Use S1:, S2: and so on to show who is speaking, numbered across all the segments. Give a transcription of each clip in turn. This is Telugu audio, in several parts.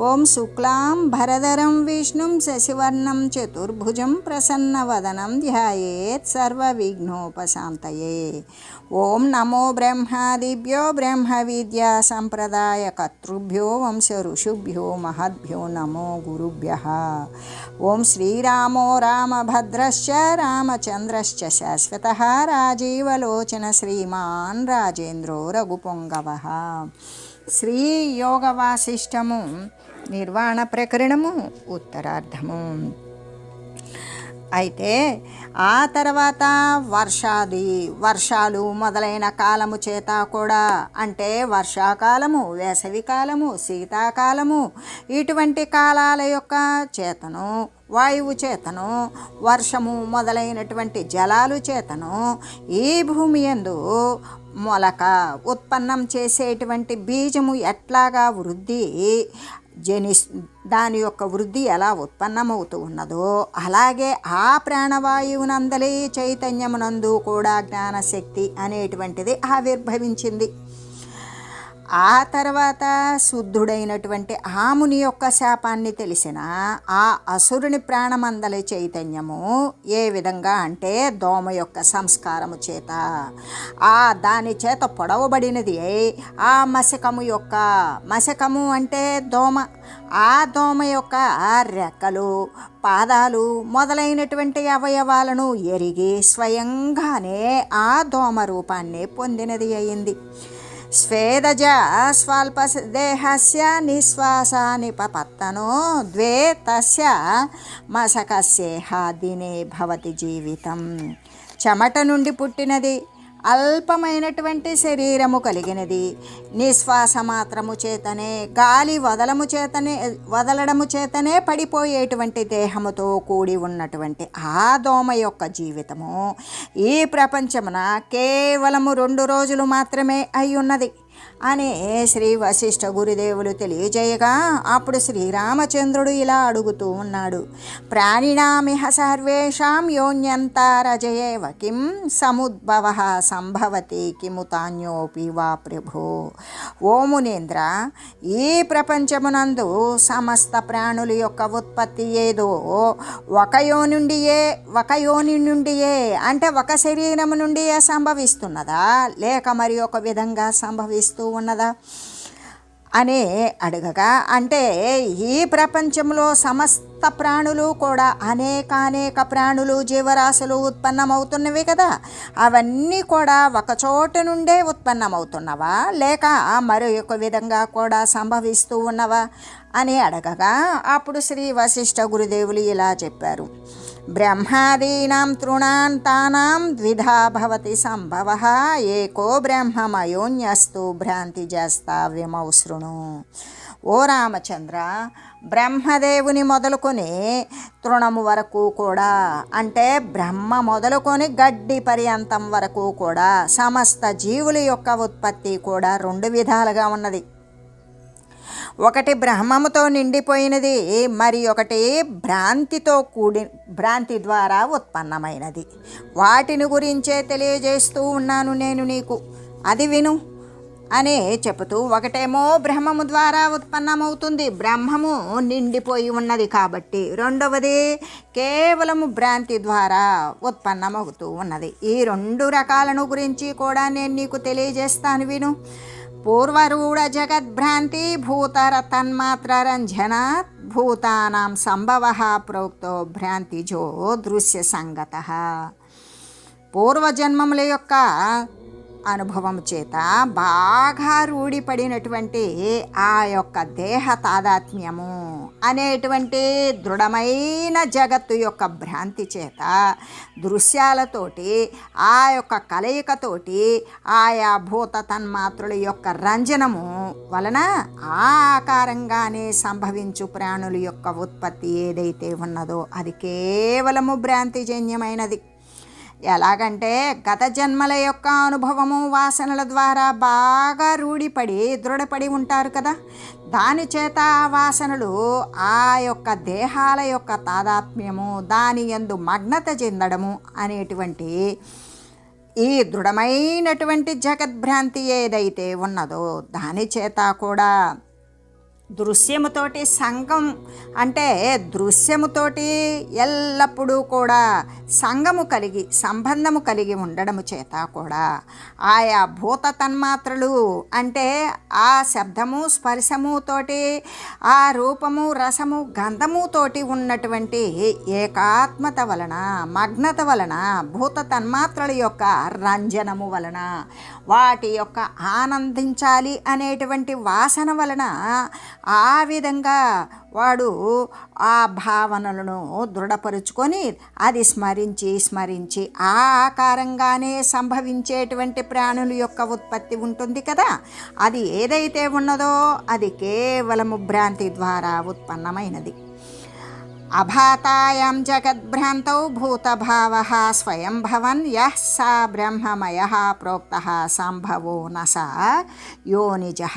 S1: ओं शुक्ला भरधरं विष्णुं शशिवर्णं चतुर्भुजं प्रसन्नवदनं ध्यायेत् सर्वविघ्नोपशान्तये। ॐ नमो ब्रह्मादिभ्यो ब्रह्म विद्या ब्रह्मविद्यासम्प्रदायकर्तृभ्यो वंश ऋषुभ्यो महद्भ्यो नमो गुरुभ्यः। ॐ श्रीरामो रामभद्रश्च रामचन्द्रश्च शाश्वतः राजीवलोचन श्रीमान् राजेन्द्रो रघुपुङ्गवः। श्रीयोगवासिष्ठमु నిర్వాణ ప్రకరణము ఉత్తరార్ధము. అయితే ఆ తర్వాత వర్షాది వర్షాలు మొదలైన కాలము చేత కూడా అంటే వర్షాకాలము వేసవికాలము శీతాకాలము ఇటువంటి కాలాల యొక్క చేతను వాయువు చేతను వర్షము మొదలైనటువంటి జలాలు చేతను ఈ భూమి ఎందు మొలక ఉత్పన్నం చేసేటువంటి బీజము ఎట్లాగా వృద్ధి జని దాని యొక్క వృద్ధి ఎలా ఉత్పన్నమవుతూ ఉన్నదో అలాగే ఆ ప్రాణవాయువునందలి చైతన్యమునందు కూడా జ్ఞానశక్తి అనేటువంటిది ఆవిర్భవించింది. ఆ తర్వాత శుద్ధుడైనటువంటి ఆముని యొక్క శాపాన్ని తెలిసిన ఆ అసురుని ప్రాణమందలి చైతన్యము ఏ విధంగా అంటే దోమ యొక్క సంస్కారము చేత. ఆ దాని చేత పొడవబడినది ఆ మశకము యొక్క మశకము అంటే దోమ. ఆ దోమ యొక్క రెక్కలు పాదాలు మొదలైనటువంటి అవయవాలను ఎరిగి స్వయంగానే ఆ దోమ రూపాన్ని పొందినది అయింది. స్వేదజ స్వల్పదేహస్య నిశ్వాసాని పపత్తనో ద్వే తస్య మసకస్యేహ దినే భవతి జీవితం. చెమట నుండి పుట్టినది అల్పమైనటువంటి శరీరము కలిగినది. నిశ్వాస మాత్రము చేతనే గాలి వదలము చేతనే వదలడము చేతనే పడిపోయేటువంటి దేహముతో కూడి ఉన్నటువంటి ఆ దోమ యొక్క జీవితము ఈ ప్రపంచమున కేవలము రెండు రోజులు మాత్రమే అయి ఉన్నది. అని శ్రీ వశిష్ఠ గురుదేవులు తెలియజేయగా అప్పుడు శ్రీరామచంద్రుడు ఇలా అడుగుతూ ఉన్నాడు. ప్రాణినామిహ సర్వేషాం యోన్యంతారజయేవ కిం సముద్భవ సంభవతి కిముతాన్యోపి వా ప్రభో. ఓ మునేంద్ర ఈ ప్రపంచమునందు సమస్త ప్రాణుల యొక్క ఉత్పత్తి ఏదో ఒక యోనుండియే ఒక యోని నుండియే అంటే ఒక శరీరము నుండియే సంభవిస్తున్నదా? లేక మరి ఒక విధంగా సంభవిస్తూ ఉన్నదా? అని అడగగా అంటే ఈ ప్రపంచంలో సమస్త ప్రాణులు కూడా అనేకానేక ప్రాణులు జీవరాశులు ఉత్పన్నమవుతున్నవి కదా. అవన్నీ కూడా ఒకచోట నుండే ఉత్పన్నమవుతున్నవా? లేక మరొక విధంగా కూడా సంభవిస్తూ ఉన్నవా? అని అడగగా అప్పుడు శ్రీ వశిష్ఠ గురుదేవులు ఇలా చెప్పారు. బ్రహ్మాదీనాం తృణాంతానాం ద్విధా భవతి సంభవ ఏకో బ్రహ్మమయోన్యస్తు భ్రాంతి చేస్తా విమౌసృణు ఓ రామచంద్ర బ్రహ్మదేవుని మొదలుకొని తృణము వరకు కూడా అంటే బ్రహ్మ మొదలుకొని గడ్డి పర్యంతం వరకు కూడా సమస్త జీవుల యొక్క ఉత్పత్తి కూడా రెండు విధాలుగా ఉన్నది. ఒకటి బ్రహ్మముతో నిండిపోయినది మరి ఒకటి భ్రాంతితో కూడి భ్రాంతి ద్వారా ఉత్పన్నమైనది. వాటిని గురించే తెలియజేస్తూ ఉన్నాను నేను నీకు. అది విను అని చెబుతూ ఒకటేమో బ్రహ్మము ద్వారా ఉత్పన్నమవుతుంది. బ్రహ్మము నిండిపోయి ఉన్నది కాబట్టి రెండవది కేవలము భ్రాంతి ద్వారా ఉత్పన్నమవుతూ ఉన్నది. ఈ రెండు రకాలను గురించి కూడా నేను నీకు తెలియజేస్తాను. విను. పూర్వరూఢ జగద్భ్రాంతి భూతర తన్మాత్ర రంజనాత్ భూతానాం సంభవ ప్రోక్తో భ్రాంతిజో దృశ్య సంగత పూర్వజన్మముల యొక్క అనుభవం చేత బాగా రూఢిపడినటువంటి ఆ యొక్క దేహ తాదాత్మ్యము అనేటువంటి దృఢమైన జగత్తు యొక్క భ్రాంతి చేత దృశ్యాలతోటి ఆ యొక్క కలయికతోటి ఆయా భూత తన్మాత్రుల యొక్క రంజనము వలన ఆ ఆకారంగానే సంభవించు ప్రాణుల యొక్క ఉత్పత్తి ఏదైతే ఉన్నదో అది కేవలము భ్రాంతిజన్యమైనది. ఎలాగంటే గత జన్మల యొక్క అనుభవము వాసనల ద్వారా బాగా రూఢిపడి దృఢపడి ఉంటారు కదా. దాని చేత ఆ వాసనలు ఆ యొక్క దేహాల యొక్క తాదాత్మ్యము దాని ఎందు మగ్నత చెందడము అనేటువంటి ఈ దృఢమైనటువంటి జగద్భ్రాంతి ఏదైతే ఉన్నదో దాని చేత కూడా దృశ్యముతోటి సంఘం అంటే దృశ్యముతోటి ఎల్లప్పుడూ కూడా సంగము కలిగి సంబంధము కలిగి ఉండడము చేత కూడా ఆయా భూత తన్మాత్రలు అంటే ఆ శబ్దము స్పర్శముతోటి ఆ రూపము రసము గంధముతోటి ఉన్నటువంటి ఏకాత్మత వలన మగ్నత వలన భూత తన్మాత్రల యొక్క రంజనము వలన వాటి యొక్క ఆనందించాలి అనేటువంటి వాసన వలన ఆ విధంగా వాడు ఆ భావనలను దృఢపరుచుకొని అది స్మరించి స్మరించి ఆ ఆకారంగానే సంభవించేటువంటి ప్రాణుల యొక్క ఉత్పత్తి ఉంటుంది కదా. అది ఏదైతే ఉన్నదో అది కేవలము భ్రాంతి ద్వారా ఉత్పన్నమైనది. अभातायां जगद्भ्रान्तौ भूतभावः स्वयं भवन् यः स ब्रह्ममयः प्रोक्तः सम्भवो न स। योनिजः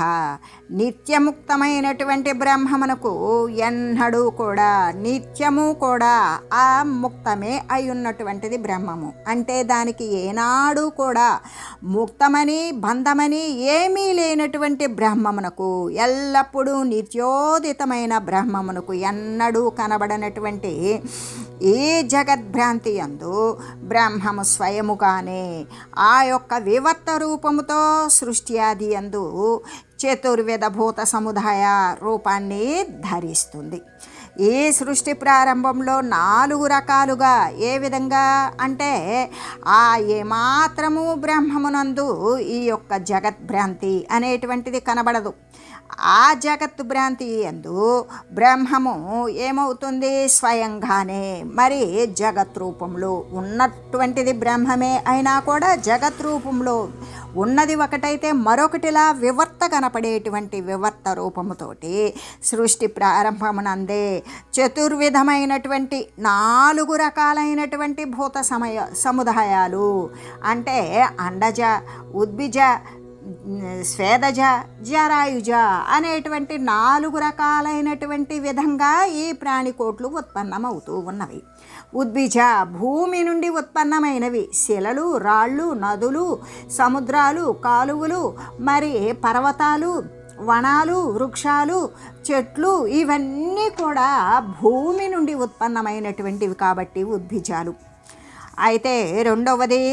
S1: నిత్యముక్తమైనటువంటి బ్రహ్మమునకు ఎన్నడూ కూడా నిత్యము కూడా ఆ ముక్తమే అయి ఉన్నటువంటిది బ్రహ్మము. అంటే దానికి ఏనాడు కూడా ముక్తమని బంధమని ఏమీ లేనటువంటి బ్రహ్మమునకు ఎల్లప్పుడూ నిత్యోదితమైన బ్రహ్మమునకు ఎన్నడూ కనబడనటువంటి ఈ జగద్భ్రాంతి అందు బ్రహ్మము స్వయముగానే ఆ యొక్క వివర్త రూపముతో సృష్టి ఆది అందు చతుర్వేద భూత సముదాయ రూపాన్ని ధరిస్తుంది. ఈ సృష్టి ప్రారంభంలో నాలుగు రకాలుగా ఏ విధంగా? అంటే ఆ ఏమాత్రము బ్రహ్మమునందు ఈ యొక్క జగద్భ్రాంతి అనేటువంటిది కనబడదు. ఆ జగత్తు భ్రాంతి ఎందు బ్రహ్మము ఏమవుతుంది? స్వయంగానే మరి జగత్ రూపంలో ఉన్నటువంటిది బ్రహ్మమే అయినా కూడా జగత్ రూపంలో ఉన్నది ఒకటైతే మరొకటిలా వివర్త కనపడేటువంటి వివర్త రూపముతోటి సృష్టి ప్రారంభమునందే చతుర్విధమైనటువంటి నాలుగు రకాలైనటువంటి భూత సమయ సముదాయాలు. అంటే అండజ ఉద్భిజ స్వేదజ జరాయుజ అనేటువంటి నాలుగు రకాలైనటువంటి విధంగా ఈ ప్రాణికోట్లు ఉత్పన్నమవుతూ ఉన్నవి. ఉద్భిజ భూమి నుండి ఉత్పన్నమైనవి. శిలలు రాళ్ళు నదులు సముద్రాలు కాలువలు మరి పర్వతాలు వనాలు వృక్షాలు చెట్లు ఇవన్నీ కూడా భూమి నుండి ఉత్పన్నమైనటువంటివి కాబట్టి ఉద్భిజాలు. అయితే రెండవది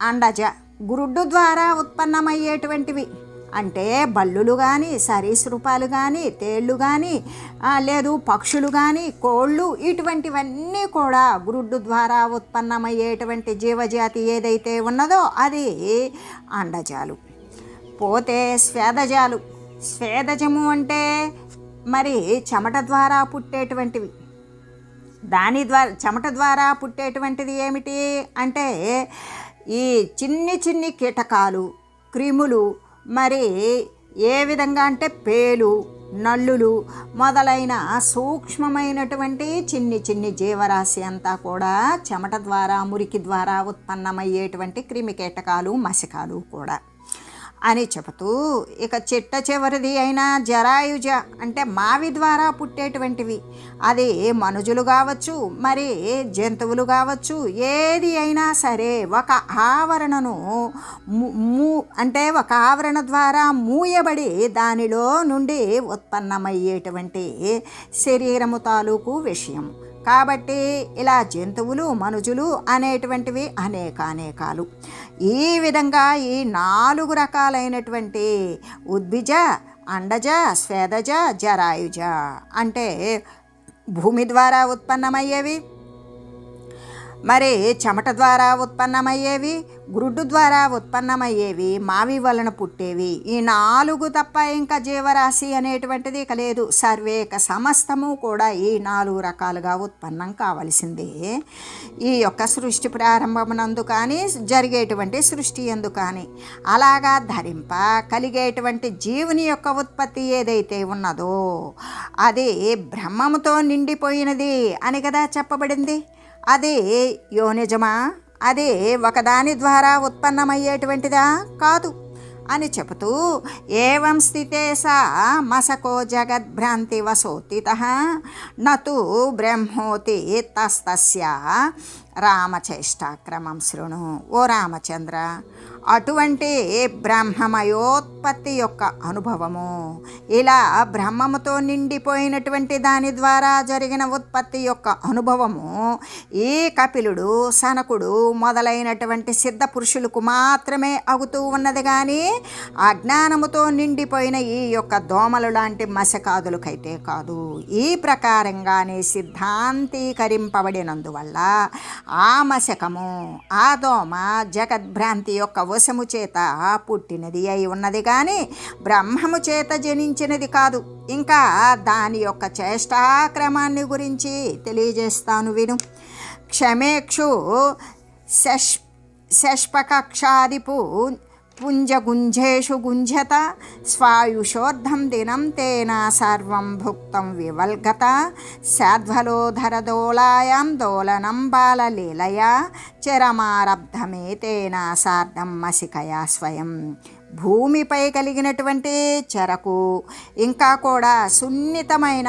S1: అండజ. గురుడు ద్వారా ఉత్పన్నమయ్యేటువంటివి. అంటే బల్లులు కానీ సరీసృపాలు కానీ తేళ్ళు కానీ లేదు పక్షులు కానీ కోళ్ళు ఇటువంటివన్నీ కూడా గురుడ్డు ద్వారా ఉత్పన్నమయ్యేటువంటి జీవజాతి ఏదైతే ఉన్నదో అది అండజాలు. పోతే స్వేదజాలు. స్వేదజము అంటే మరి చెమట ద్వారా పుట్టేటువంటివి. దాని ద్వారా చెమట ద్వారా పుట్టేటువంటిది ఏమిటి అంటే ఈ చిన్ని చిన్ని కీటకాలు క్రిములు మరి ఏ విధంగా అంటే పేలు నల్లులు మొదలైన సూక్ష్మమైనటువంటి చిన్ని చిన్ని జీవరాశి అంతా కూడా చెమట ద్వారా మురికి ద్వారా ఉత్పన్నమయ్యేటువంటి క్రిమికీటకాలు మసికాలు కూడా. అని చెబుతూ ఇక చిట్ట చివరిది అయిన జరాయుజ అంటే మావి ద్వారా పుట్టేటువంటివి. అది మనుజులు కావచ్చు మరి జంతువులు కావచ్చు ఏది అయినా సరే ఒక ఆవరణను మూ అంటే ఒక ఆవరణ ద్వారా మూయబడి దానిలో నుండి ఉత్పన్నమయ్యేటువంటి శరీరము తాలూకు విషయం. కాబట్టి ఇలా జంతువులు మనుజులు అనేటువంటివి అనేక అనేకాలు. ఈ విధంగా ఈ నాలుగు రకాలైనటువంటి ఉద్భిజ అండజ స్వేదజ జరాయుజ అంటే భూమి ద్వారా ఉత్పన్నమయ్యేవి. మరి చెమట ద్వారా ఉత్పన్నమయ్యేవి గ్రుడ్డు ద్వారా ఉత్పన్నమయ్యేవి మావి వలన పుట్టేవి. ఈ నాలుగు తప్ప ఇంకా జీవరాశి అనేటువంటిది ఇక లేదు. సర్వేక సమస్తము కూడా ఈ నాలుగు రకాలుగా ఉత్పన్నం కావలసిందే. ఈ యొక్క సృష్టి ప్రారంభమునందు కానీ జరిగేటువంటి సృష్టి ఎందు కానీ అలాగా ధరింప కలిగేటువంటి జీవుని యొక్క ఉత్పత్తి ఏదైతే ఉన్నదో అది బ్రహ్మముతో నిండిపోయినది అని కదా చెప్పబడింది. అది యోనిజమా అదే ఒకదాని ద్వారా ఉత్పన్నమయ్యేటువంటిదా? కాదు. అని చెబుతూ ఏం స్థితే సా మసకో జగద్భ్రాంతి వసోతిత నతు బ్రహ్మోతి తస్తస్య రామచేష్టాక్రమం శృణు. ఓ రామచంద్ర అటువంటి బ్రహ్మమయోత్పత్తి యొక్క అనుభవము? ఇలా బ్రహ్మముతో నిండిపోయినటువంటి దాని ద్వారా జరిగిన ఉత్పత్తి యొక్క అనుభవము ఈ కపిలుడు సనకుడు మొదలైనటువంటి సిద్ధ పురుషులకు మాత్రమే అగుతూ ఉన్నది కానీ అజ్ఞానముతో నిండిపోయిన ఈ యొక్క దోమలు లాంటి మసకాదులకైతే కాదు. ఈ ప్రకారంగానే సిద్ధాంతీకరింపబడినందువల్ల ఆ మశకము ఆ దోమ జగద్భ్రాంతి యొక్క వశము చేత పుట్టినది అయి ఉన్నది కానీ బ్రహ్మము చేత జనించినది కాదు. ఇంకా దాని యొక్క చేష్టాక్రమాన్ని గురించి తెలియజేస్తాను విను. క్షమేక్షు శష్ షష్పకక్షాదిపు పుంజగుంజేషు గుంజత స్వాయుషోర్ధం దినం తేన సర్వం భుక్తం వివల్గత శాధ్వలోధరదోళాయాం దోలనం బాలలీలయా చరమారబ్ధమే తేన సార్ధం మసికయా స్వయం. భూమిపై కలిగినటువంటి చెరకు ఇంకా కూడా సున్నితమైన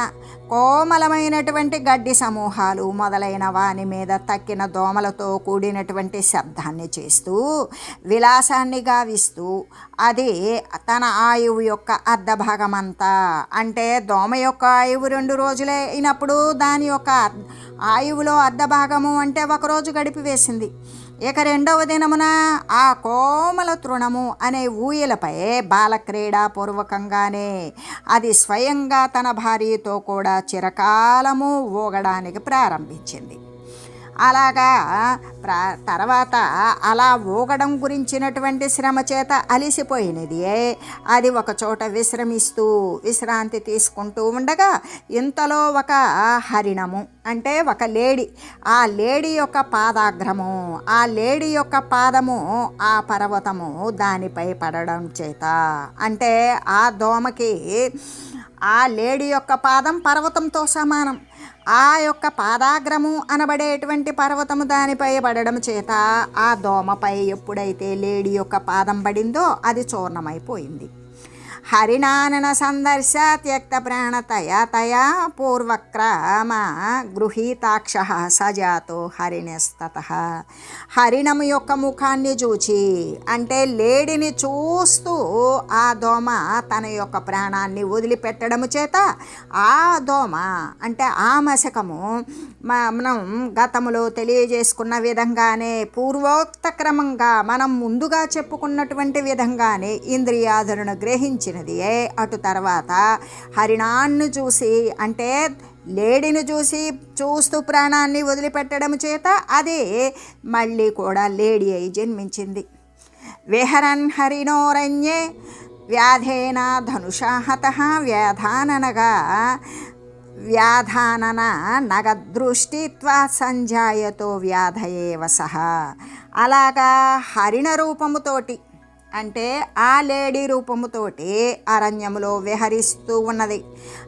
S1: కోమలమైనటువంటి గడ్డి సమూహాలు మొదలైన వాని మీద తక్కిన దోమలతో కూడినటువంటి శబ్దాన్ని చేస్తూ విలాసాన్ని గావిస్తూ అది తన ఆయువు యొక్క అర్ధ భాగమంతా అంటే దోమ యొక్క ఆయువు రెండు రోజులే అయినప్పుడు దాని యొక్క ఆయువులో అర్ధ భాగము అంటే ఒకరోజు గడిపివేసింది. ఇక రెండవ దినమున ఆ కోమల తృణము అనే ఊయలపై బాలక్రీడా పూర్వకంగానే అది స్వయంగా తన భార్యతో కూడా చిరకాలము ఊగడానికి ప్రారంభించింది. అలాగా ప్రా తర్వాత అలా ఊగడం గురించినటువంటి శ్రమ చేత అలిసిపోయినది. అది ఒక చోట విశ్రమిస్తూ విశ్రాంతి తీసుకుంటూ ఉండగా ఇంతలో ఒక హరిణము అంటే ఒక లేడీ ఆ లేడీ యొక్క పాదాగ్రము ఆ లేడీ యొక్క పాదము ఆ పర్వతము దానిపై పడడం చేత. అంటే ఆ దోమకి ఆ లేడీ యొక్క పాదం పర్వతంతో సమానం. ఆ యొక్క పాదాగ్రము అనబడేటువంటి పర్వతము దానిపై పడడం చేత ఆ దోమపై ఎప్పుడైతే లేడీ యొక్క పాదం పడిందో అది చూర్ణమైపోయింది. హరిణానన సందర్శ త్యక్త ప్రాణతయా తయా పూర్వక్రమ గృహీతాక్ష సజాతో హరిణస్తత హరిణము యొక్క ముఖాన్ని చూచి అంటే లేడిని చూస్తూ ఆ దోమ తన యొక్క ప్రాణాన్ని వదిలిపెట్టడము చేత ఆ దోమ అంటే ఆ మశకము మనం గతములో తెలియజేసుకున్న విధంగానే పూర్వోక్త క్రమంగా మనం ముందుగా చెప్పుకున్నటువంటి విధంగానే ఇంద్రియాదులను గ్రహించిన వచ్చినది అటు తర్వాత హరిణాన్ని చూసి అంటే లేడిని చూసి చూస్తూ ప్రాణాన్ని వదిలిపెట్టడం చేత అదే మళ్ళీ కూడా లేడీ అయి జన్మించింది. విహరన్ హరిణోరణ్యే వ్యాధేన ధనుషాహత వ్యాధాననగా వ్యాధానన నగదృష్టిత్వా సంజాయతో వ్యాధయేవ సహా. అలాగా హరిణ రూపముతోటి అంటే ఆ లేడీ రూపముతోటి అరణ్యములో విహరిస్తూ ఉన్నది.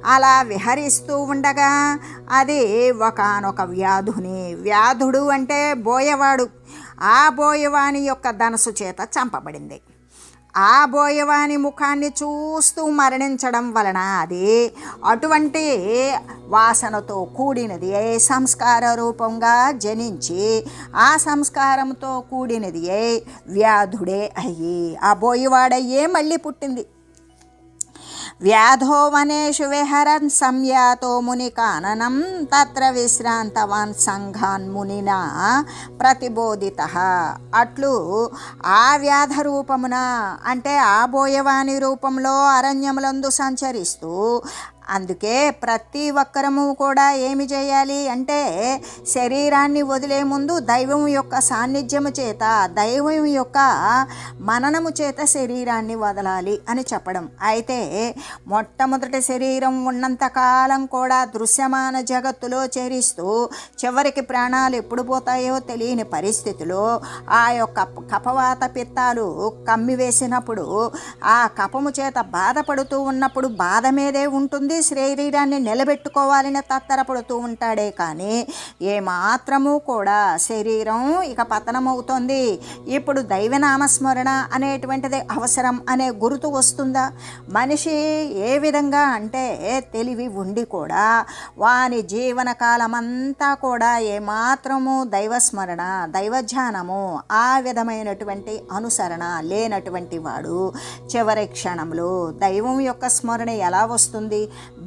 S1: అలా విహరిస్తూ ఉండగా అది ఒకనొక వ్యాధుని వ్యాధుడు అంటే బోయవాడు. ఆ బోయవాని యొక్క ధనసు చేత చంపబడింది. ఆ బోయవాని ముఖాన్ని చూస్తూ మరణించడం వలన అది అటువంటి వాసనతో కూడినది. ఏ సంస్కార రూపంగా జనించి ఆ సంస్కారంతో కూడినది ఏ వ్యాధుడే అయ్యి. ఆ బోయవాడయ్యే మళ్ళీ పుట్టింది. వ్యాధో వనేషు విహరన్ సంయాతో ముని కాననం తత్ర విశ్రాంతవాన్ సంఘాన్ మునినా ప్రతిబోధిత. అట్లు ఆ వ్యాధ రూపమున అంటే ఆ బోయవాణి రూపంలో అరణ్యములందు సంచరిస్తూ అందుకే ప్రతి ఒక్కరము కూడా ఏమి చేయాలి అంటే శరీరాన్ని వదిలే ముందు దైవం యొక్క సాన్నిధ్యము చేత దైవం యొక్క మననము చేత శరీరాన్ని వదలాలి అని చెప్పడం. అయితే మొట్టమొదటి శరీరం ఉన్నంత కాలం కూడా దృశ్యమాన జగత్తులో చేరిస్తూ చివరికి ప్రాణాలు ఎప్పుడు పోతాయో తెలియని పరిస్థితిలో ఆ యొక్క కపవాత పిత్తాలు కమ్మివేసినప్పుడు ఆ కపము చేత బాధపడుతూ ఉన్నప్పుడు బాధ మీదే ఉంటుంది. శరీరాన్ని నిలబెట్టుకోవాలని తత్తరపడుతూ ఉంటాడే కానీ ఏమాత్రము కూడా శరీరం ఇక పతనమవుతోంది. ఇప్పుడు దైవనామస్మరణ అనేటువంటిది అవసరం అనే గుర్తు వస్తుందా? మనిషి ఏ విధంగా అంటే తెలివి ఉండి కూడా వాని జీవన కాలమంతా కూడా ఏమాత్రము దైవస్మరణ దైవధ్యానము ఆ విధమైనటువంటి అనుసరణ లేనటువంటి వాడు చివరి క్షణంలో దైవం యొక్క స్మరణ ఎలా వస్తుంది?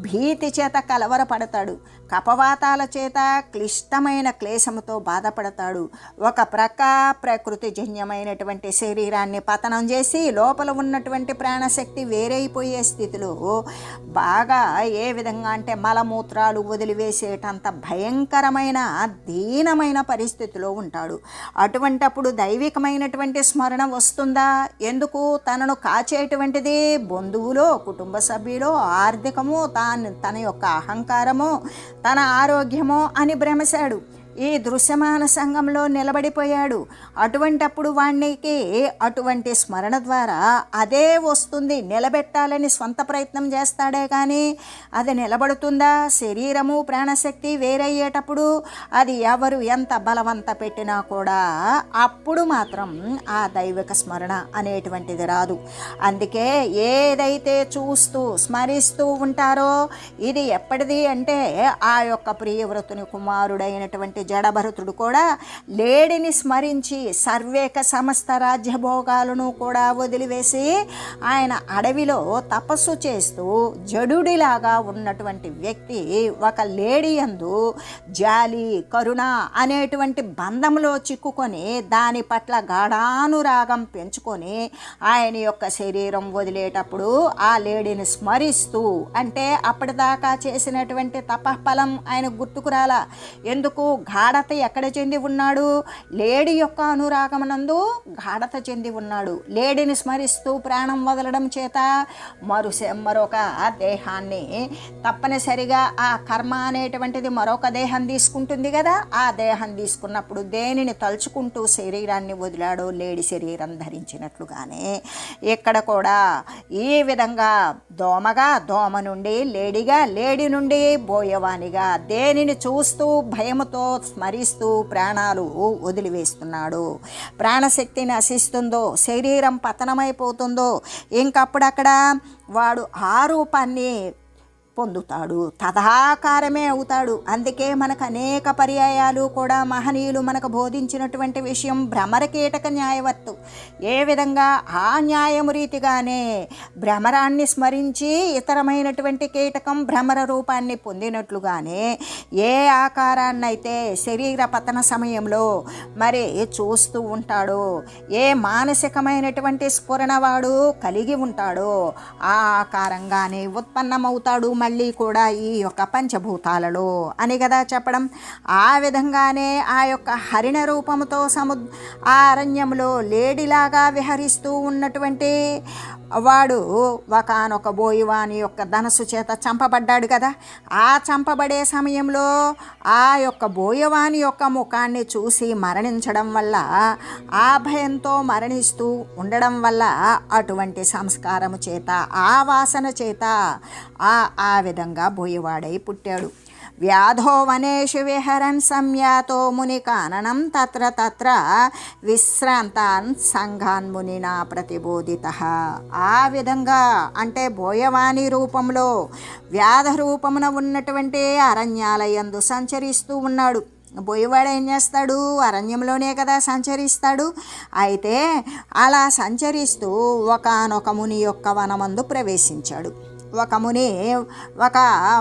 S1: భీతి చేత కలవరపడతాడు. కపవాతాల చేత క్లిష్టమైన క్లేశముతో బాధపడతాడు. ఒక ప్రక ప్రకృతి జన్యమైనటువంటి శరీరాన్ని పతనం చేసి లోపల ఉన్నటువంటి ప్రాణశక్తి వేరైపోయే స్థితిలో బాగా ఏ విధంగా అంటే మలమూత్రాలు వదిలివేసేటంత భయంకరమైన దీనమైన పరిస్థితిలో ఉంటాడు. అటువంటప్పుడు దైవికమైనటువంటి స్మరణ వస్తుందా? ఎందుకు? తనను కాచేటువంటిది బంధువులో కుటుంబ సభ్యులో ఆర్థికము తా తన యొక్క అహంకారమో తన ఆరోగ్యమో అని భ్రమశాడు ఈ దృశ్యమాన సంఘంలో నిలబడిపోయాడు. అటువంటప్పుడు వాణ్ణికి అటువంటి స్మరణ ద్వారా అదే వస్తుంది. నిలబెట్టాలని స్వంత ప్రయత్నం చేస్తాడే కానీ అది నిలబడుతుందా? శరీరము ప్రాణశక్తి వేరయ్యేటప్పుడు అది ఎవరు ఎంత బలవంత పెట్టినా కూడా అప్పుడు మాత్రం ఆ దైవిక స్మరణ అనేటువంటిది రాదు. అందుకే ఏదైతే చూస్తూ స్మరిస్తూ ఉంటారో ఇది ఎప్పటిది అంటే ఆ యొక్క ప్రియవ్రతుని కుమారుడైనటువంటి జడభరతుడు కూడా లేడిని స్మరించి సర్వేక సమస్త రాజ్యభోగాలను కూడా వదిలివేసి ఆయన అడవిలో తపస్సు చేస్తూ జడుడిలాగా ఉన్నటువంటి వ్యక్తి ఒక లేడీ యందు జాలి కరుణ అనేటువంటి బంధంలో చిక్కుకొని దాని పట్ల గాఢానురాగం పెంచుకొని ఆయన యొక్క శరీరం వదిలేటప్పుడు ఆ లేడీని స్మరిస్తూ అంటే అప్పటిదాకా చేసినటువంటి తపఫలం ఆయన గుర్తుకురాల ఎందుకు ఎందుకు? గాఢత ఎక్కడ చెంది ఉన్నాడు? లేడి యొక్క అనురాగమనందు గాఢత చెంది ఉన్నాడు. లేడిని స్మరిస్తూ ప్రాణం వదలడం చేత మరుస మరొక దేహాన్ని తప్పనిసరిగా ఆ కర్మ అనేటువంటిది మరొక దేహం తీసుకుంటుంది కదా? ఆ దేహం తీసుకున్నప్పుడు దేనిని తలుచుకుంటూ శరీరాన్ని వదిలాడో లేడి శరీరం ధరించినట్లుగానే ఇక్కడ కూడా ఈ విధంగా దోమగా దోమ నుండి లేడిగా లేడి నుండి బోయవానిగా దేనిని చూస్తూ భయముతో స్మరిస్తూ ప్రాణాలు వదిలివేస్తున్నాడు. ప్రాణశక్తి నశిస్తుందో శరీరం పతనమైపోతుందో ఇంకప్పుడక్కడ వాడు ఆ రూపాన్ని పొందుతాడు. తదాకారమే అవుతాడు. అందుకే మనకు అనేక పర్యాయాలు కూడా మహనీయులు మనకు బోధించినటువంటి విషయం భ్రమరకీటక న్యాయవత్తు. ఏ విధంగా? ఆ న్యాయము రీతిగానే భ్రమరాన్ని స్మరించి ఇతరమైనటువంటి కీటకం భ్రమర రూపాన్ని పొందినట్లుగానే ఏ ఆకారాన్నైతే శరీర పతన సమయంలో మరి చూస్తూ ఉంటాడో ఏ మానసికమైనటువంటి స్ఫురణ వాడు కలిగి ఉంటాడో ఆ ఆకారంగానే ఉత్పన్నమవుతాడు మళ్ళీ కూడా ఈ యొక్క పంచభూతాలలో అని కదా చెప్పడం. ఆ విధంగానే ఆ యొక్క హరిణ రూపంతో సము ఆ అరణ్యంలో లేడిలాగా విహరిస్తూ ఉన్నటువంటి వాడు ఒకనొక బోయివాని యొక్క ధనస్సు చేత చంపబడ్డాడు కదా. ఆ చంపబడే సమయంలో ఆ యొక్క బోయవాని యొక్క ముఖాన్ని చూసి మరణించడం వల్ల ఆ భయంతో మరణిస్తూ ఉండడం వల్ల అటువంటి సంస్కారము చేత ఆ వాసన చేత ఆ ఆ విధంగా బోయవాడై పుట్టాడు. వ్యాధో వనేషు విహరన్ సంయాతో ముని కాననం తత్ర తత్ర విశ్రాంతాన్ సంఘాన్ మునినా ప్రతిబోధిత. ఆ విధంగా అంటే బోయవాణి రూపంలో వ్యాధ రూపమున ఉన్నటువంటి అరణ్యాలయందు సంచరిస్తూ ఉన్నాడు. బోయవాడు ఏం చేస్తాడు? అరణ్యంలోనే కదా సంచరిస్తాడు. అయితే అలా సంచరిస్తూ ఒకనొక ముని యొక్క వనమందు ప్రవేశించాడు. ఒక ముని ఒక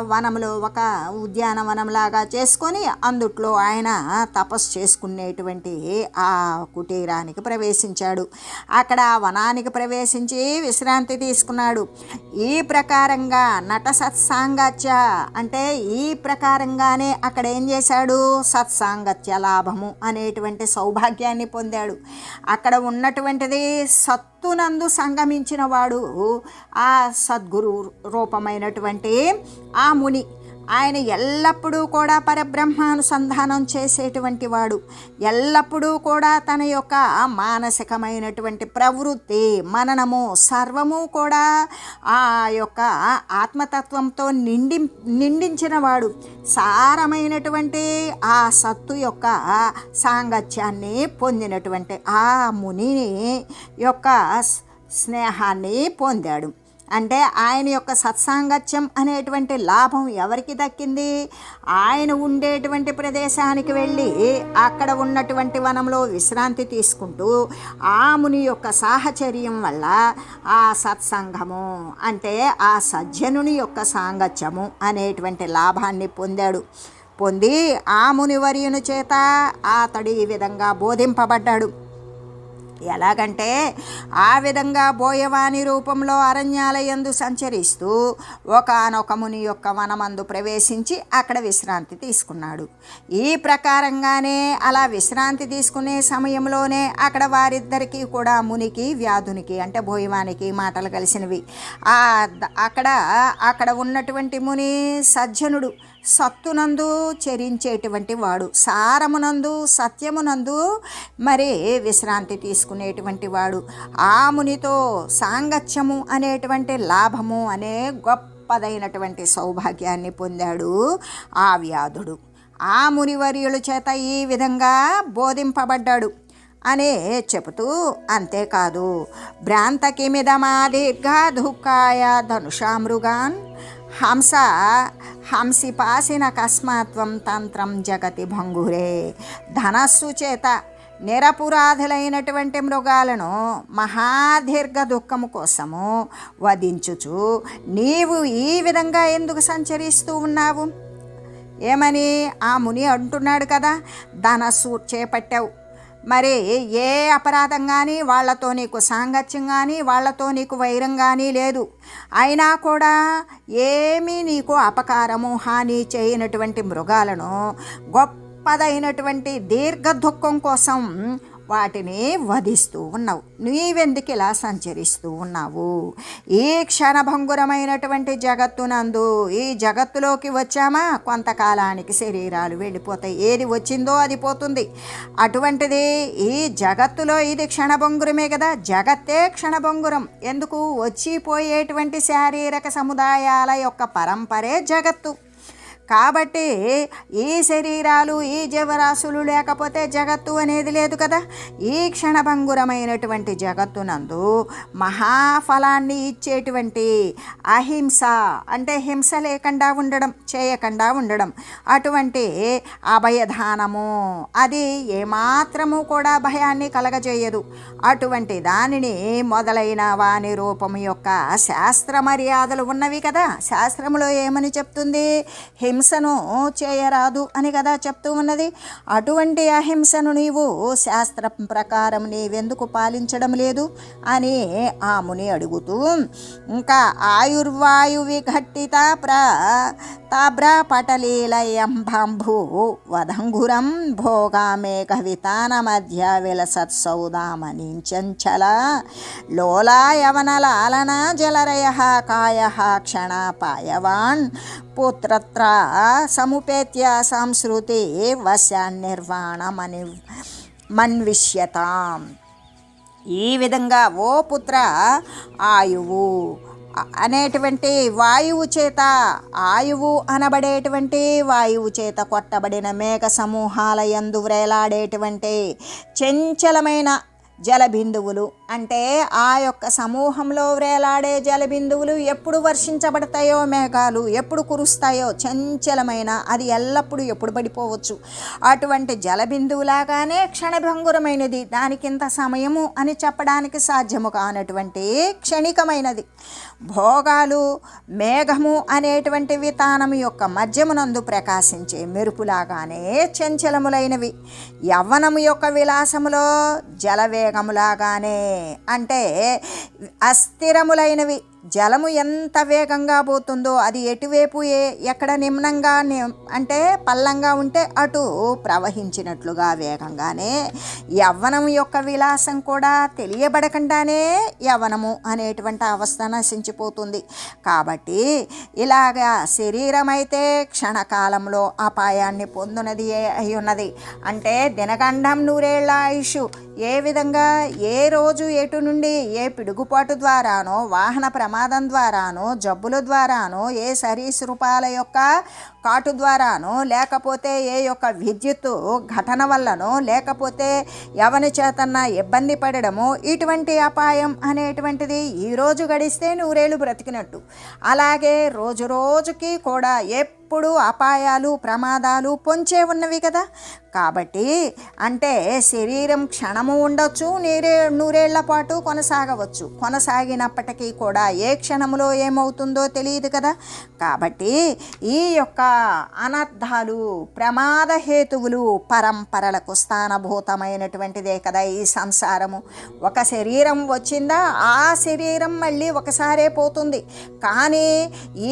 S1: వనంలో ఒక ఉద్యానవనంలాగా చేసుకొని అందుట్లో ఆయన తపస్సు చేసుకునేటువంటి ఆ కుటీరానికి ప్రవేశించాడు. అక్కడ ఆ వనానికి ప్రవేశించి విశ్రాంతి తీసుకున్నాడు. ఈ ప్రకారంగా నట సత్సాంగత్య అంటే ఈ ప్రకారంగానే అక్కడ ఏం చేశాడు? సత్సాంగత్య లాభము అనేటువంటి సౌభాగ్యాన్ని పొందాడు. అక్కడ ఉన్నటువంటిది సత్ సత్తునందు సంగమించిన వాడు ఆ సద్గురు రూపమైనటువంటి ఆ ముని. ఆయన ఎల్లప్పుడూ కూడా పరబ్రహ్మానుసంధానం చేసేటువంటి వాడు. ఎల్లప్పుడూ కూడా తన యొక్క మానసికమైనటువంటి ప్రవృత్తి మననము సర్వము కూడా ఆ యొక్క ఆత్మతత్వంతో నిండి నిండించిన వాడు. సారమైనటువంటి ఆ సత్తు యొక్క సాంగత్యాన్ని పొందినటువంటి ఆ మునిని యొక్క స్నేహాన్ని పొందాడు. అంటే ఆయన యొక్క సత్సాంగత్యం అనేటువంటి లాభం ఎవరికి దక్కింది? ఆయన ఉండేటువంటి ప్రదేశానికి వెళ్ళి అక్కడ ఉన్నటువంటి వనంలో విశ్రాంతి తీసుకుంటూ ఆ ముని యొక్క సాహచర్యం వల్ల ఆ సత్సంగము అంటే ఆ సజ్జనుని యొక్క సాంగత్యము అనేటువంటి లాభాన్ని పొందాడు. పొంది ఆ మునివర్యుని చేత అతడు ఈ విధంగా బోధింపబడ్డాడు. ఎలాగంటే ఆ విధంగా బోయవాణి రూపంలో అరణ్యాలయందు సంచరిస్తూ ఒకనొక ముని యొక్క వనమందు ప్రవేశించి అక్కడ విశ్రాంతి తీసుకున్నాడు. ఈ ప్రకారంగానే అలా విశ్రాంతి తీసుకునే సమయంలోనే అక్కడ వారిద్దరికీ కూడా మునికి వ్యాధునికి అంటే బోయవానికి మాటలు కలిసినవి. అక్కడ అక్కడ ఉన్నటువంటి ముని సజ్జనుడు సత్తునందు చరించేటువంటి వాడు సారమునందు సత్యమునందు మరి విశ్రాంతి తీసుకునేటువంటి వాడు. ఆ మునితో సాంగత్యము అనేటువంటి లాభము అనే గొప్పదైనటువంటి సౌభాగ్యాన్ని పొందాడు ఆ వ్యాధుడు. ఆ మునివర్యుల చేత ఈ విధంగా బోధింపబడ్డాడు అనే చెబుతూ అంతేకాదు భ్రాంతకిమిదమా దీర్ఘ దుఃఖాయ ధనుషామృగాన్ హంస హంసిపాసిన కస్మాత్వం తంత్రం జగతి భంగురే ధనస్సు చేత నిరపురాధులైనటువంటి మృగాలను మహాదీర్ఘ దుఃఖము కోసము వధించుచు నీవు ఈ విధంగా ఎందుకు సంచరిస్తూ ఉన్నావు? ఏమని? ఆ ముని అంటున్నాడు కదా ధనస్సు చేపట్టావు మరి ఏ అపరాధం కానీ వాళ్ళతో నీకు సాంగత్యం కానీ వాళ్ళతో నీకు వైరం కానీ లేదు. అయినా కూడా ఏమీ నీకు అపకారము హాని చేయనటువంటి మృగాలను గొప్పదైనటువంటి దీర్ఘ దుఃఖం కోసం వాటిని వధిస్తూ ఉన్నావు. నీవెందుకు ఇలా సంచరిస్తూ ఉన్నావు? ఈ క్షణభంగురమైనటువంటి జగత్తునందు ఈ జగత్తులోకి వచ్చామా? కొంతకాలానికి శరీరాలు వెళ్ళిపోతాయి. ఏది వచ్చిందో అది పోతుంది. అటువంటిది ఈ జగత్తులో ఇది క్షణభంగురమే కదా. జగత్తే క్షణభంగురం. ఎందుకు? వచ్చిపోయేటువంటి శారీరక సముదాయాల యొక్క పరంపరే జగత్తు. కాబట్టి ఈ శరీరాలు ఈ జీవరాశులు లేకపోతే జగత్తు అనేది లేదు కదా. ఈ క్షణభంగురమైనటువంటి జగత్తునందు మహాఫలాన్ని ఇచ్చేటువంటి అహింస అంటే హింస లేకుండా ఉండడం చేయకుండా ఉండడం అటువంటి అభయధానము అది ఏమాత్రము కూడా భయాన్ని కలగజేయదు. అటువంటి దానిని మొదలైన వాని రూపము యొక్క శాస్త్ర మర్యాదలు ఉన్నవి కదా. శాస్త్రములో ఏమని చెప్తుంది? హింసను చేయరాదు అని కదా చెప్తూ ఉన్నది. అటువంటి అహింసను నీవు శాస్త్రం ప్రకారం నీవెందుకు పాలించడం లేదు? అని ఆ ముని అడుగుతూ ఇంకా ఆయుర్వాయు విఘట్టిత ప్ర తాబ్రా పటలీలయం బంభు వదంగురం భోగామేఘ వితాన మధ్య విలసత్సౌదామని చంచల లోలా యవన లాలన జలరయ కాయ క్షణ పాయవాన్ పుత్రత్ర సముపేత్య సంస్కృతి వశాన్నిర్వాణమని మన్విష్యతాం. ఈ విధంగా ఓ పుత్ర ఆయువు అనేటువంటి వాయువు చేత ఆయువు అనబడేటువంటి వాయువు చేత కొట్టబడిన మేఘ సమూహాల యందు వ్రేలాడేటువంటి చంచలమైన జలబిందువులు. అంటే ఆ యొక్క సమూహంలో వ్రేలాడే జలబిందువులు ఎప్పుడు వర్షించబడతాయో మేఘాలు ఎప్పుడు కురుస్తాయో చంచలమైన అది ఎల్లప్పుడూ ఎప్పుడు పడిపోవచ్చు. అటువంటి జలబిందువులాగానే క్షణభంగురమైనది. దానికింత సమయము అని చెప్పడానికి సాధ్యము కానటువంటి క్షణికమైనది. భోగాలు మేఘము అనేటువంటి వితానము యొక్క మధ్యమునందు ప్రకాశించే మెరుపులాగానే చంచలములైనవి. యవ్వనము యొక్క విలాసములో జలవేగములాగానే అంటే అస్థిరములైనవి. జలము ఎంత వేగంగా పోతుందో అది ఎటువైపు ఏ ఎక్కడ నిమ్నంగా ని- అంటే పల్లంగా ఉంటే అటు ప్రవహించినట్లుగా వేగంగానే యవ్వనం యొక్క విలాసం కూడా తెలియబడకుండానే యవ్వనము అనేటువంటి అవస్థ నశించిపోతుంది. కాబట్టి ఇలాగా శరీరం అయితే క్షణకాలంలో అపాయాన్ని పొందునది అయి ఉన్నది అంటే దినగండం నూరేళ్ళ ఆయుష్ ఏ విధంగా ఏ రోజు ఎటు నుండి ఏ పిడుగుపాటు ద్వారానో వాహన ప్రమాదం ప్రమాదం ద్వారానో జబ్బుల ద్వారానో ఏ సరీసృపాల యొక్క కాటు ద్వారానో లేకపోతే ఏ యొక్క విద్యుత్తు ఘటన వల్లనో లేకపోతే ఎవరి చేతన్నా ఇబ్బంది పడడము ఇటువంటి అపాయం అనేటువంటిది ఈరోజు గడిస్తే నూరేళ్ళు బ్రతికినట్టు. అలాగే రోజు రోజుకి కూడా ఎప్పుడు అపాయాలు ప్రమాదాలు పొంచే ఉన్నవి కదా. కాబట్టి అంటే శరీరం క్షణము ఉండొచ్చు నీరే నూరేళ్ళ పాటు కొనసాగవచ్చు. కొనసాగినప్పటికీ కూడా ఏ క్షణంలో ఏమవుతుందో తెలియదు కదా. కాబట్టి ఈ యొక్క అనర్థాలు ప్రమాద హేతువులు పరంపరలకు స్థానభూతమైనటువంటిదే కదా ఈ సంసారము. ఒక శరీరం వచ్చిందా ఆ శరీరం మళ్ళీ ఒకసారే పోతుంది. కానీ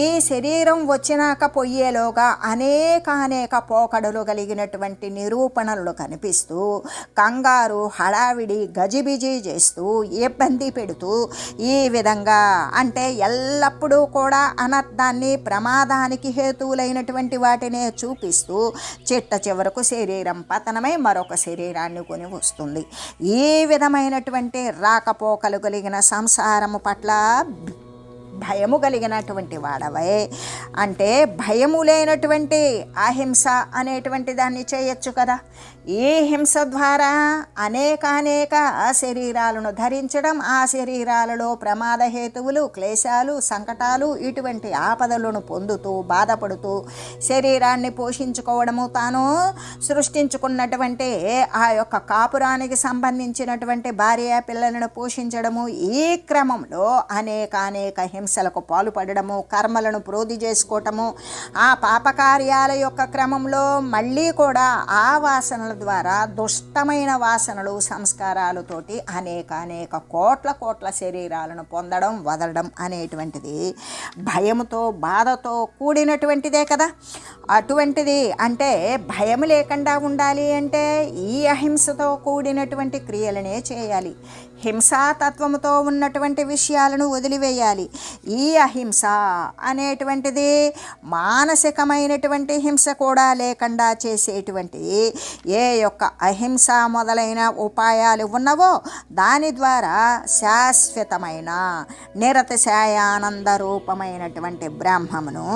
S1: ఈ శరీరం వచ్చినాక పొయ్యేలోగా అనేక అనేక పోకడలు కలిగినటువంటి నిరూపణలు కనిపిస్తూ కంగారు హడావిడి గజిబిజి చేస్తూ ఇబ్బంది పెడుతూ ఈ విధంగా అంటే ఎల్లప్పుడూ కూడా అనర్థాన్ని ప్రమాదానికి అటువంటి వాటినే చూపిస్తూ చిట్ట చివరకు శరీరం పతనమై మరొక శరీరాన్ని కొని వస్తుంది. ఈ విధమైనటువంటి రాకపోకలు కలిగిన సంసారము పట్ల భయము కలిగినటువంటి వాడవే. అంటే భయము లేనటువంటి అహింస అనేటువంటి దాన్ని చేయొచ్చు కదా. ఈ హింస ద్వారా అనేకానేక శరీరాలను ధరించడం ఆ శరీరాలలో ప్రమాద హేతువులు క్లేశాలు సంకటాలు ఇటువంటి ఆపదలను పొందుతూ బాధపడుతూ శరీరాన్ని పోషించుకోవడము తాను సృష్టించుకున్నటువంటి ఆ యొక్క కాపురానికి సంబంధించినటువంటి భార్య పిల్లలను పోషించడము ఈ క్రమంలో అనేకానేక హింసలకు పాల్పడము కర్మలను ప్రోధి చేసుకోవటము ఆ పాపకార్యాల యొక్క క్రమంలో మళ్ళీ కూడా ఆ వాసనల ద్వారా దుష్టమైన వాసనలు సంస్కారాలతోటి అనేక అనేక కోట్ల కోట్ల శరీరాలను పొందడం వదలడం అనేటువంటిది భయముతో బాధతో కూడినటువంటిదే కదా. అటువంటిది అంటే భయం లేకుండా ఉండాలి అంటే ఈ అహింసతో కూడినటువంటి క్రియలనే చేయాలి. హింసాతత్వముతో ఉన్నటువంటి విషయాలను వదిలివేయాలి. ఈ అహింస అనేటువంటిది మానసికమైనటువంటి హింస కూడా లేకుండా చేసేటువంటి ఏ యొక్క అహింస మొదలైన ఉపాయాలు ఉన్నవో దాని ద్వారా శాశ్వతమైన నిరతశాయానంద రూపమైనటువంటి బ్రహ్మమును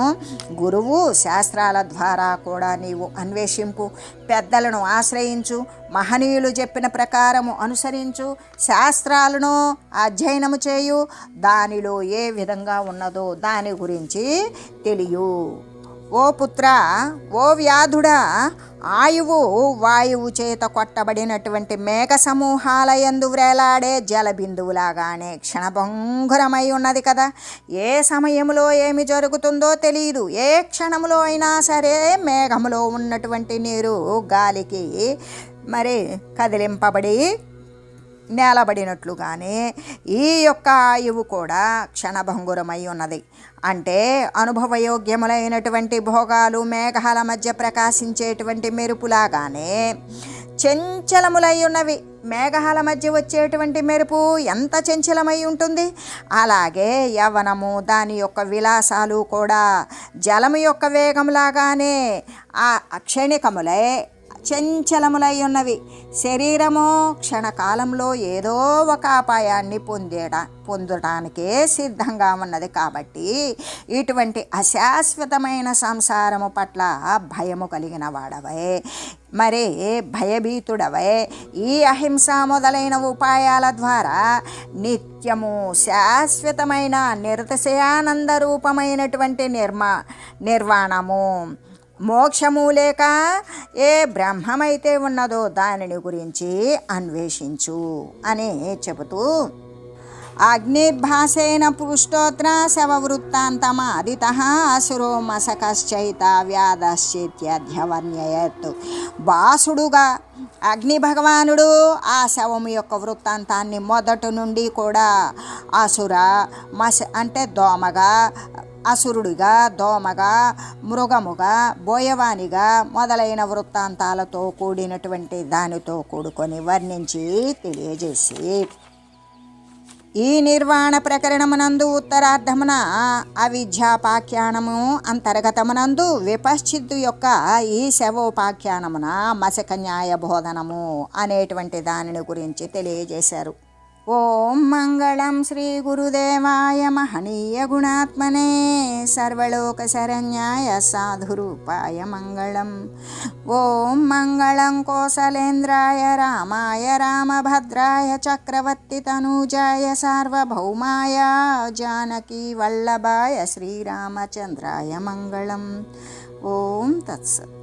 S1: గురువు శాస్త్రాల ద్వారా కూడా నీవు అన్వేషింపు పెద్దలను ఆశ్రయించు మహనీయులు చెప్పిన ప్రకారము అనుసరించు శాస్త్రాలను అధ్యయనము చేయు దానిలో ఏ విధంగా ఉన్నదో దాని గురించి తెలియు. ఓ పుత్ర ఓ వ్యాధుడా ఆయువు వాయువు చేత కొట్టబడినటువంటి మేఘ సమూహాల యందు వ్రేలాడే జలబిందువులాగానే క్షణభంగురమై ఉన్నది కదా. ఏ సమయంలో ఏమి జరుగుతుందో తెలియదు ఏ క్షణంలో అయినా సరే మేఘములో ఉన్నటువంటి నీరు గాలికి మరి కదిలింపబడి నేలబడినట్లుగానే ఈ యొక్క ఆయువు కూడా క్షణభంగురమై ఉన్నది. అంటే అనుభవయోగ్యములైనటువంటి భోగాలు మేఘాల మధ్య ప్రకాశించేటువంటి మెరుపులాగానే చెంచలములై ఉన్నవి మేఘాల మధ్య వచ్చేటువంటి మెరుపు ఎంత చెంచలమై ఉంటుంది? అలాగే యవనము దాని యొక్క విలాసాలు కూడా జలము యొక్క వేగంలాగానే ఆ క్షణికములై చంచలములై ఉన్నవి శరీరము క్షణకాలంలో ఏదో ఒక అపాయాన్ని పొందేట పొందటానికే సిద్ధంగా ఉన్నది కాబట్టి ఇటువంటి అశాశ్వతమైన సంసారము పట్ల భయము కలిగిన వాడవే. మరి భయభీతుడవే. ఈ అహింస మొదలైన ఉపాయాల ద్వారా నిత్యము శాశ్వతమైన నిరతిశయానంద రూపమైనటువంటి నిర్మా నిర్వాణము మోక్షము లేక ఏ బ్రహ్మమైతే ఉన్నదో దానిని గురించి అన్వేషించు అని చెబుతూ అగ్నిర్భాసేన పృష్టోత్ర శవవృత్తాంతమాదిత అసురో మసకశ్చైత వ్యాధశ్చేత్యధ్యవర్ణయత్ బాసుడుగా అగ్ని భగవానుడు ఆ శవము యొక్క వృత్తాంతాన్ని మొదటి నుండి కూడా అసుర మస అంటే దోమగా అసురుడిగా దోమగా మృగముగా బోయవానిగా మొదలైన వృత్తాంతాలతో కూడినటువంటి దానితో కూడుకొని వర్ణించి తెలియజేసి ఈ నిర్వాణ ప్రకరణమునందు ఉత్తరార్ధమున అవిద్యాపాఖ్యానము అంతర్గతమునందు విపశ్చిత్తు యొక్క ఈ శవోపాఖ్యానమున మసక న్యాయ బోధనము అనేటువంటి దానిని గురించి తెలియజేశారు. ఓం మంగళం శ్రీ గురుదేవాయ మహనీయ గుణాత్మనే సర్వలోక శరణ్యాయ సాధురూపాయ మంగళం. ఓం మంగళం కోసలేంద్రాయ రామాయ రామభద్రాయ చక్రవర్తి తనూజాయ సార్వభౌమాయ జానకీ వల్లభాయ శ్రీరామచంద్రాయ మంగళం. ఓం తత్సత్.